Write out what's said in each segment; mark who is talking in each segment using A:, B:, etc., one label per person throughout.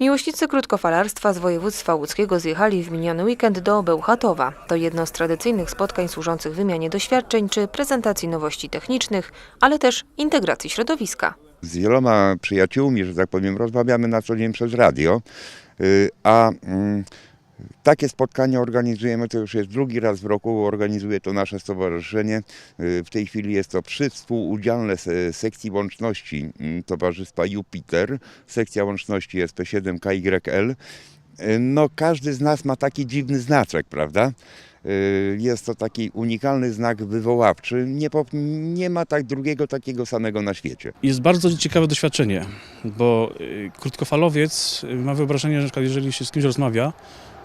A: Miłośnicy krótkofalarstwa z województwa łódzkiego zjechali w miniony weekend do Bełchatowa. To jedno z tradycyjnych spotkań służących wymianie doświadczeń czy prezentacji nowości technicznych, ale też integracji środowiska.
B: Z wieloma przyjaciółmi, że tak powiem, rozmawiamy na co dzień przez radio, y, a mm, takie spotkania organizujemy, to już jest drugi raz w roku, organizuje to nasze stowarzyszenie. Y, W tej chwili jest to przy współudziale se- sekcji łączności mm, Towarzystwa Jupiter, sekcja łączności jest P7KYL. Y, No każdy z nas ma taki dziwny znaczek, prawda? Y, Jest to taki unikalny znak wywoławczy. Nie, po, nie ma tak drugiego takiego samego na świecie.
C: Jest bardzo ciekawe doświadczenie, bo krótkofalowiec ma wyobrażenie, że jeżeli się z kimś rozmawia,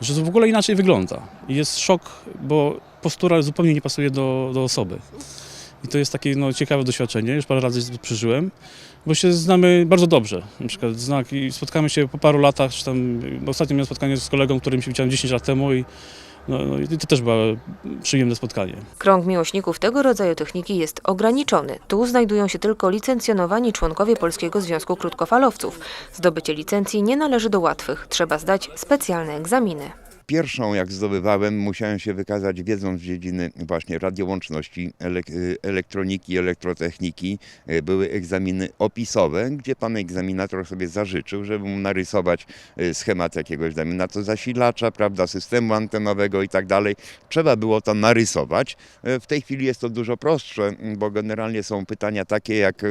C: że to w ogóle inaczej wygląda. I jest szok, bo postura zupełnie nie pasuje do, do osoby. I to jest takie no, ciekawe doświadczenie, już parę razy przeżyłem, bo się znamy bardzo dobrze. Na przykład znak i spotkamy się po paru latach, czy tam, ostatnio miałem spotkanie z kolegą, którym się widziałem 10 lat temu i, no, no, i to też było przyjemne spotkanie.
A: Krąg miłośników tego rodzaju techniki jest ograniczony. Tu znajdują się tylko licencjonowani członkowie Polskiego Związku Krótkofalowców. Zdobycie licencji nie należy do łatwych. Trzeba zdać specjalne egzaminy.
B: Pierwszą, jak zdobywałem, musiałem się wykazać wiedzą z dziedziny właśnie radiołączności, y, elektroniki, elektrotechniki. Y, Były egzaminy opisowe, gdzie pan egzaminator sobie zażyczył, żeby mu narysować y, schemat jakiegoś, dajmy na to zasilacza, prawda, systemu antenowego i tak dalej. Trzeba było to narysować. W tej chwili jest to dużo prostsze, m, bo generalnie są pytania takie jak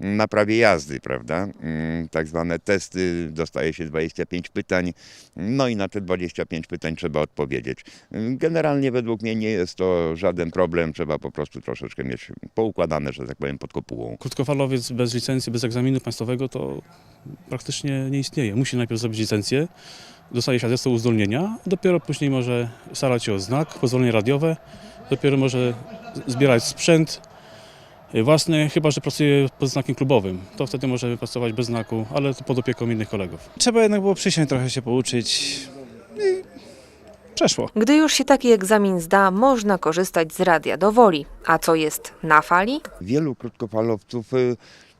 B: na prawie jazdy, prawda? Mm, Tak zwane testy, dostaje się 25 pytań, no i na te 25 pytań trzeba odpowiedzieć. Generalnie według mnie nie jest to żaden problem, trzeba po prostu troszeczkę mieć poukładane, że tak powiem, pod kopułą.
C: Krótkofalowiec bez licencji, bez egzaminu państwowego to praktycznie nie istnieje. Musi najpierw zrobić licencję, dostaje świadectwo uzdolnienia, dopiero później może starać się o znak, pozwolenie radiowe, dopiero może zbierać sprzęt własny, chyba że pracuje pod znakiem klubowym. To wtedy może pracować bez znaku, ale to pod opieką innych kolegów.
D: Trzeba jednak było przysiąść, trochę się pouczyć i przeszło.
A: Gdy już się taki egzamin zda, można korzystać z radia do woli. A co jest na fali?
B: Wielu krótkofalowców y,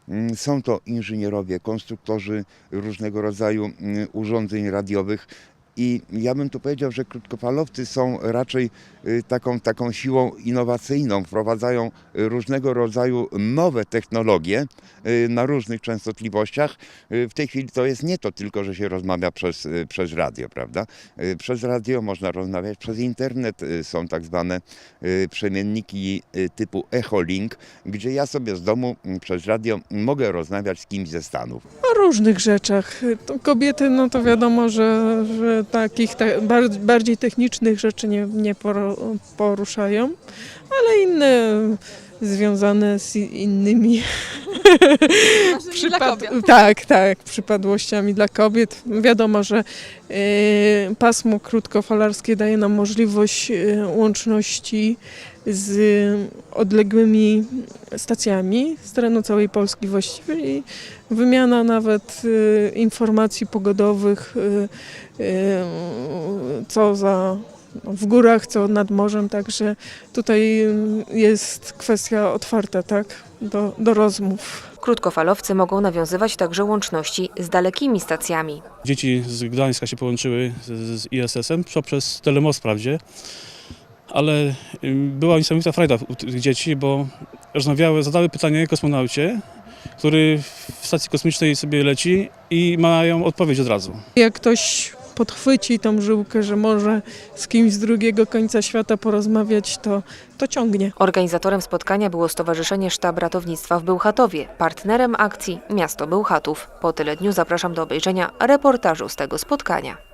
B: mm, są to inżynierowie, konstruktorzy różnego rodzaju mm, urządzeń radiowych. I ja bym tu powiedział, że krótkofalowcy są raczej y, taką, taką siłą innowacyjną, wprowadzają różnego rodzaju nowe technologie y, na różnych częstotliwościach. Y, W tej chwili to jest nie to tylko, że się rozmawia przez, przez radio, prawda? Przez radio można rozmawiać, przez internet są tak zwane przemienniki typu Echolink, gdzie ja sobie z domu mm, przez radio mogę rozmawiać z kimś ze Stanów.
E: O różnych rzeczach. Kobiety, no to wiadomo, że, że takich bardziej technicznych rzeczy nie, nie poruszają, ale inne związane z innymi przypad- tak, tak, przypadłościami dla kobiet. Wiadomo, że e, pasmo krótkofalarskie daje nam możliwość e, łączności z odległymi stacjami z terenu całej Polski właściwie i wymiana nawet e, informacji pogodowych, co za w górach, co nad morzem, także tutaj jest kwestia otwarta, tak, do, do rozmów.
A: Krótkofalowcy mogą nawiązywać także łączności z dalekimi stacjami.
C: Dzieci z Gdańska się połączyły z, z ISS-em poprzez Telemost wprawdzie, ale była niesamowita frajda u tych dzieci, bo rozmawiały, zadały pytanie kosmonaucie, który w stacji kosmicznej sobie leci i mają odpowiedź od razu.
E: Jak ktoś podchwyci tą żyłkę, że może z kimś z drugiego końca świata porozmawiać, to, to ciągnie.
A: Organizatorem spotkania było Stowarzyszenie Sztab Ratownictwa w Bełchatowie, partnerem akcji Miasto Bełchatów. Po tyle dniu zapraszam do obejrzenia reportażu z tego spotkania.